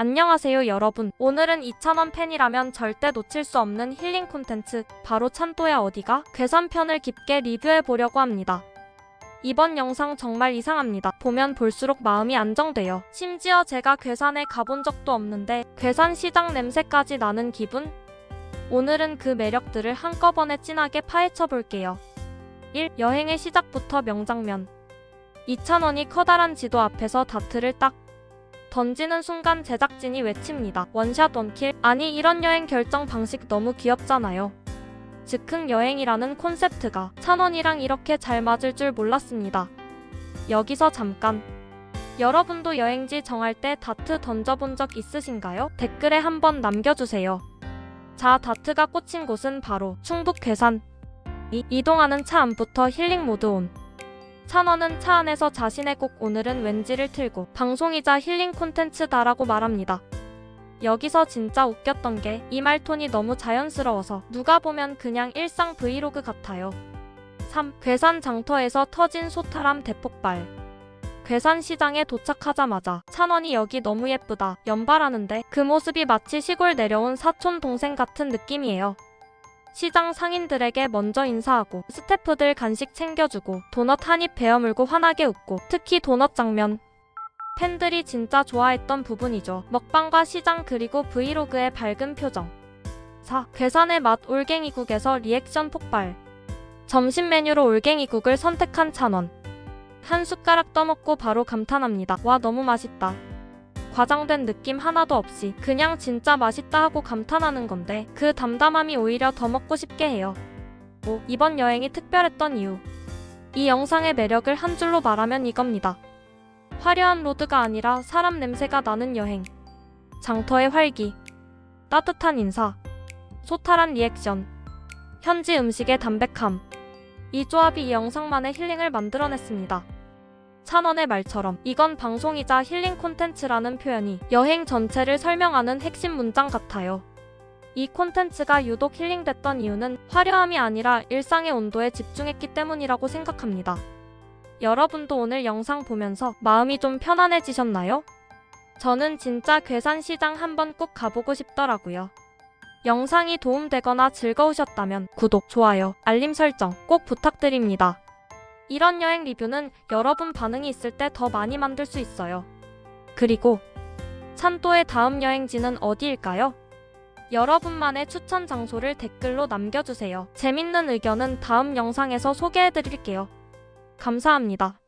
안녕하세요 여러분. 오늘은 2,000원 팬이라면 절대 놓칠 수 없는 힐링 콘텐츠 바로 찬또야 어디가? 괴산편을 깊게 리뷰해 보려고 합니다. 이번 영상 정말 이상합니다. 보면 볼수록 마음이 안정돼요. 심지어 제가 괴산에 가본 적도 없는데 괴산 시장 냄새까지 나는 기분? 오늘은 그 매력들을 한꺼번에 진하게 파헤쳐 볼게요. 1. 여행의 시작부터 명장면. 2,000원이 커다란 지도 앞에서 다트를 딱 던지는 순간 제작진이 외칩니다. 원샷 원킬. 아니 이런 여행 결정 방식 너무 귀엽잖아요. 즉흥 여행이라는 콘셉트가 찬원이랑 이렇게 잘 맞을 줄 몰랐습니다. 여기서 잠깐. 여러분도 여행지 정할 때 다트 던져본 적 있으신가요? 댓글에 한번 남겨주세요. 자, 다트가 꽂힌 곳은 바로 충북 괴산. 이, 이동하는 차 안부터 힐링 모드 온. 찬원은 차 안에서 자신의 곡 오늘은 왠지를 틀고 방송이자 힐링 콘텐츠다라고 말합니다. 여기서 진짜 웃겼던 게 이 말톤이 너무 자연스러워서 누가 보면 그냥 일상 브이로그 같아요. 3. 괴산 장터에서 터진 소탈함 대폭발. 괴산 시장에 도착하자마자 찬원이 여기 너무 예쁘다 연발하는데 그 모습이 마치 시골 내려온 사촌 동생 같은 느낌이에요. 시장 상인들에게 먼저 인사하고 스태프들 간식 챙겨주고 도넛 한 입 베어물고 환하게 웃고 특히 도넛 장면 팬들이 진짜 좋아했던 부분이죠. 먹방과 시장 그리고 브이로그의 밝은 표정 4. 괴산의 맛 올갱이국에서 리액션 폭발 점심 메뉴로 올갱이국을 선택한 찬원 한 숟가락 떠먹고 바로 감탄합니다. 와 너무 맛있다. 과장된 느낌 하나도 없이 그냥 진짜 맛있다 하고 감탄하는 건데 그 담담함이 오히려 더 먹고 싶게 해요. 5. 이번 여행이 특별했던 이유. 이 영상의 매력을 한 줄로 말하면 이겁니다. 화려한 로드가 아니라 사람 냄새가 나는 여행. 장터의 활기. 따뜻한 인사. 소탈한 리액션. 현지 음식의 담백함. 이 조합이 이 영상만의 힐링을 만들어냈습니다. 찬원의 말처럼 이건 방송이자 힐링 콘텐츠라는 표현이 여행 전체를 설명하는 핵심 문장 같아요. 이 콘텐츠가 유독 힐링됐던 이유는 화려함이 아니라 일상의 온도에 집중했기 때문이라고 생각합니다. 여러분도 오늘 영상 보면서 마음이 좀 편안해지셨나요? 저는 진짜 괴산시장 한번 꼭 가보고 싶더라고요. 영상이 도움되거나 즐거우셨다면 구독, 좋아요, 알림 설정 꼭 부탁드립니다. 이런 여행 리뷰는 여러분 반응이 있을 때 더 많이 만들 수 있어요. 그리고 찬또의 다음 여행지는 어디일까요? 여러분만의 추천 장소를 댓글로 남겨주세요. 재밌는 의견은 다음 영상에서 소개해드릴게요. 감사합니다.